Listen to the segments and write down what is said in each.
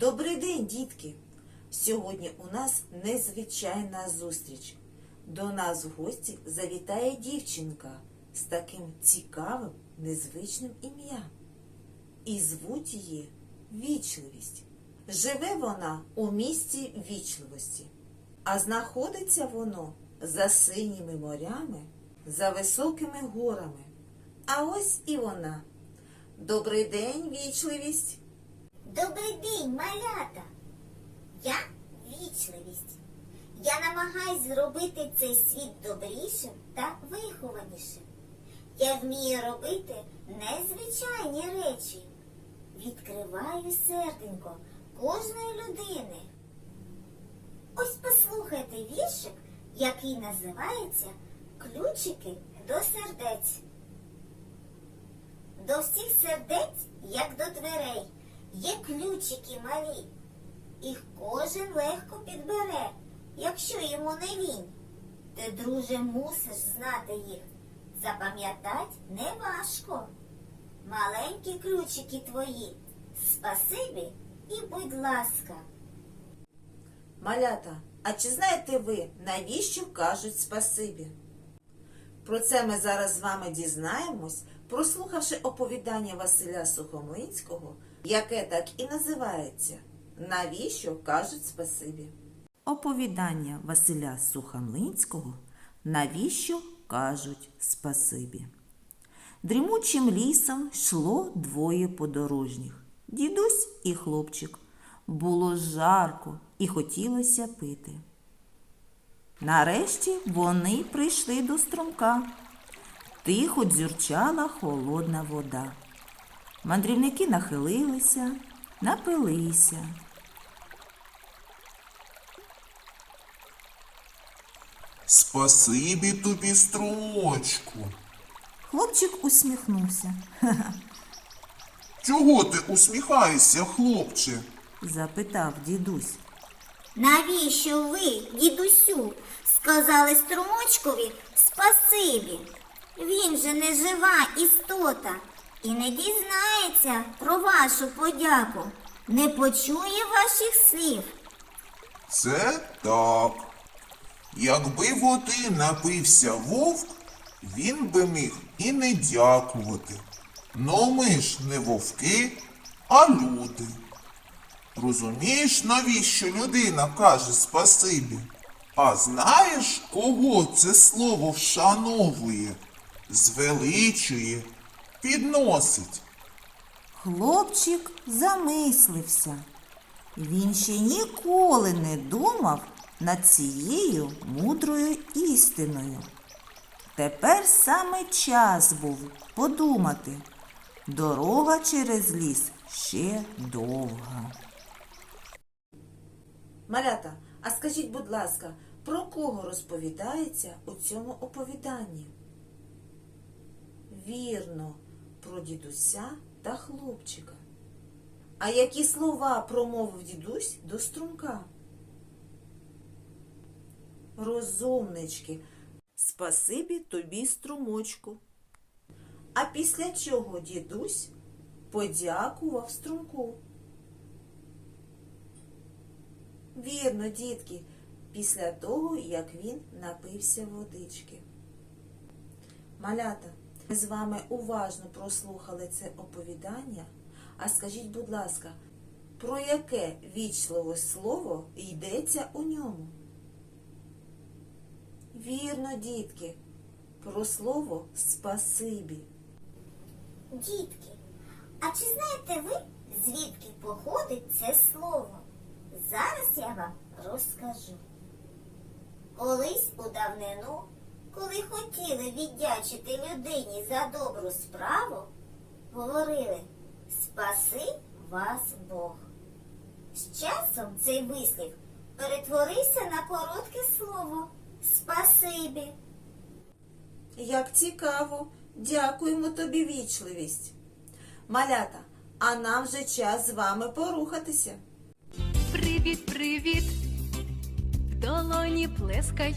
Добрий день, дітки! Сьогодні у нас незвичайна зустріч. До нас в гості завітає дівчинка з таким цікавим, незвичним ім'ям. І звуть її Вічливість. Живе вона у місті вічливості, а знаходиться воно за синіми морями, за високими горами. А ось і вона. Добрий день, вічливість! Добрий день, малята! Я вічливість. Я намагаюсь зробити цей світ добрішим та вихованішим. Я вмію робити незвичайні речі. Відкриваю серденько кожної людини. Ось послухайте віршик, який називається Ключики до сердець. До всіх сердець, як до дверей, є ключики малі. Їх кожен легко підбере, якщо йому не лінь. Ти, друже, мусиш знати їх. Запам'ятать не важко. Маленькі ключики твої. Спасибі і будь ласка. Малята, а чи знаєте ви, навіщо кажуть спасибі? Про це ми зараз з вами дізнаємось, прослухавши оповідання Василя Сухомлинського, яке так і називається Навіщо кажуть спасибі? Оповідання Василя Сухомлинського Навіщо кажуть спасибі? Дрімучим лісом йшло двоє подорожніх дідусь і хлопчик. Було жарко і хотілося пити. Нарешті вони прийшли до струмка. Тихо дзюрчала холодна вода. Мандрівники нахилилися, напилися. Спасибі тобі, струмочку. Хлопчик усміхнувся, Чого ти усміхаєшся, хлопче? запитав дідусь. Навіщо ви, дідусю, сказали струмочкові спасибі? Він же не жива істота і не дізнається про вашу подяку, не почує ваших слів. Це так. Якби води напився вовк, він би міг і не дякувати. Но ми ж не вовки, а люди. Розумієш, навіщо людина каже спасибі? А знаєш, кого це слово вшановує, звеличує, підносить? Хлопчик замислився. Він ще ніколи не думав над цією мудрою істиною. Тепер саме час був подумати. Дорога через ліс ще довга. Малята, а скажіть, будь ласка, про кого розповідається у цьому оповіданні? Вірно, про дідуся та хлопчика. А які слова промовив дідусь до струмка? Розумнички, спасибі тобі, струмочку. А після чого дідусь подякував струмку? Вірно, дітки, після того, як він напився водички. Малята, ми з вами уважно прослухали це оповідання. А скажіть, будь ласка, про яке вічливе слово йдеться у ньому? Вірно, дітки, про слово спасибі. Дітки, а чи знаєте ви, звідки походить це слово? Зараз я вам розкажу. Колись у давнину, коли хотіли віддячити людині за добру справу, говорили Спаси вас Бог. З часом цей вислів перетворився на коротке слово Спасибі. Як цікаво, дякуємо тобі, вічливість. Малята, а нам вже час з вами порухатися. Привіт, привіт, в долоні плескай.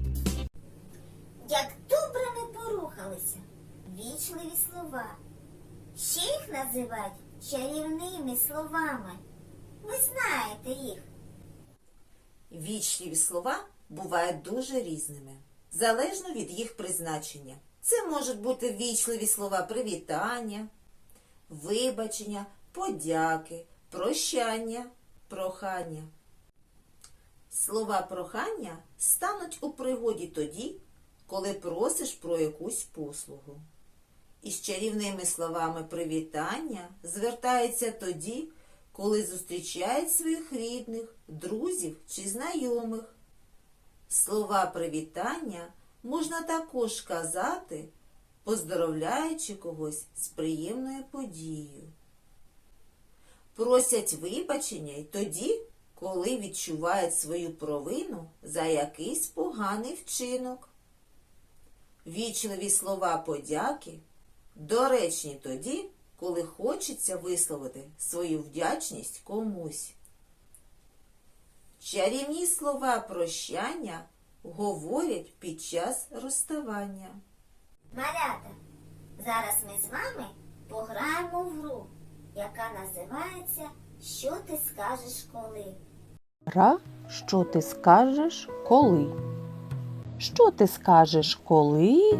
Слова. Ще їх називають чарівними словами. Ви знаєте їх. Вічливі слова бувають дуже різними, залежно від їх призначення. Це можуть бути вічливі слова привітання, вибачення, подяки, прощання, прохання. Слова прохання стануть у пригоді тоді, коли просиш про якусь послугу. Із чарівними словами привітання звертається тоді, коли зустрічають своїх рідних, друзів чи знайомих. Слова привітання можна також казати, поздоровляючи когось з приємною подією. Просять вибачення й тоді, коли відчувають свою провину за якийсь поганий вчинок. Вічливі слова подяки доречні тоді, коли хочеться висловити свою вдячність комусь. Чарівні слова прощання говорять під час розставання. Малята, зараз ми з вами пограємо в гру, яка називається Що ти скажеш коли? Гра, що ти скажеш коли? Що ти скажеш коли?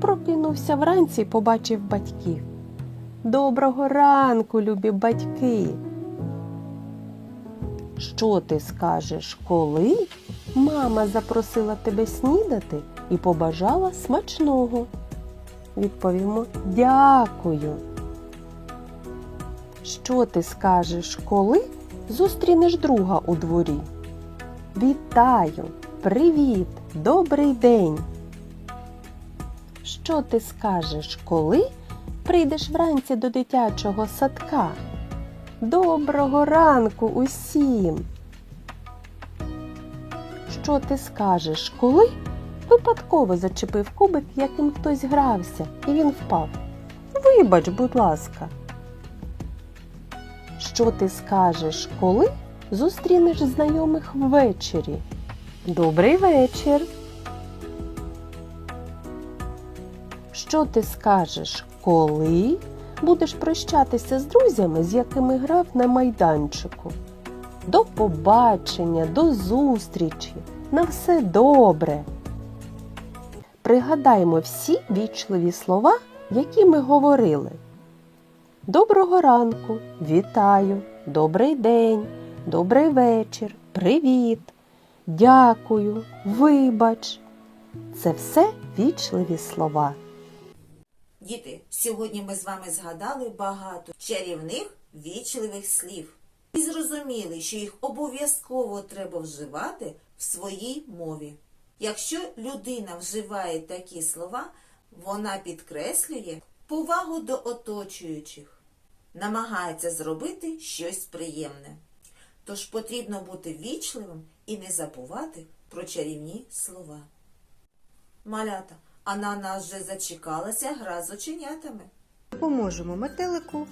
Прокинувся вранці, і побачив батьків. Доброго ранку, любі батьки. Що ти скажеш коли? Мама запросила тебе снідати і побажала смачного. Відповімо дякую. Що ти скажеш коли? зустрінеш друга у дворі. Вітаю, привіт, добрий день. Що ти скажеш, коли прийдеш вранці до дитячого садка? Доброго ранку усім. Що ти скажеш, коли випадково зачепив кубик, яким хтось грався, і він впав? Вибач, будь ласка. Що ти скажеш, коли зустрінеш знайомих ввечері? Добрий вечір. Що ти скажеш, коли будеш прощатися з друзями, з якими грав на майданчику? До побачення, до зустрічі. На все добре. Пригадаймо всі вічливі слова, які ми говорили. Доброго ранку, вітаю, добрий день, добрий вечір, привіт, дякую, вибач. Це все вічливі слова. Діти, сьогодні ми з вами згадали багато чарівних вічливих слів і зрозуміли, що їх обов'язково треба вживати в своїй мові. Якщо людина вживає такі слова, вона підкреслює повагу до оточуючих, намагається зробити щось приємне. Тож потрібно бути вічливим і не забувати про чарівні слова. Малята, а на нас вже зачекалася гра з оченятами. Допоможемо метелику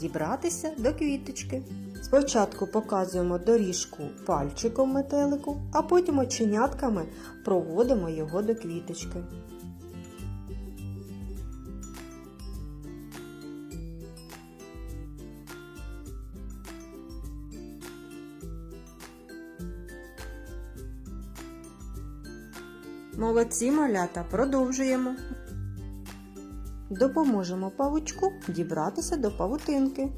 дібратися до квіточки. Спочатку показуємо доріжку пальчиком метелику, а потім оченятками проводимо його до квіточки. Молодці малята, продовжуємо. Допоможемо павучку дібратися до павутинки.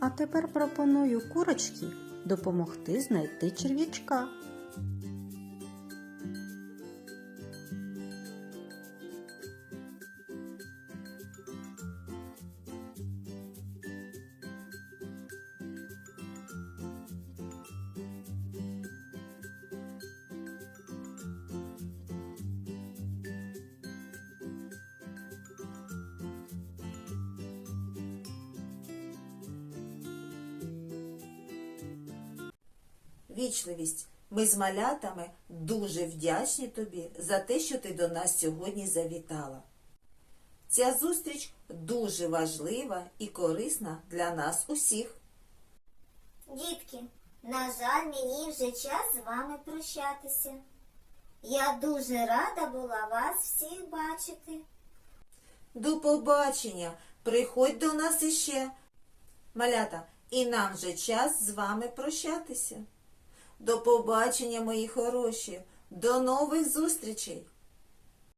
А тепер пропоную курочці допомогти знайти черв'ячка. Вічливість. Ми з малятами дуже вдячні тобі за те, що ти до нас сьогодні завітала. Ця зустріч дуже важлива і корисна для нас усіх. Дітки, на жаль, мені вже час з вами прощатися. Я дуже рада була вас всіх бачити. До побачення! Приходь до нас іще. Малята, і нам вже час з вами прощатися. До побачення, мої хороші, до нових зустрічей!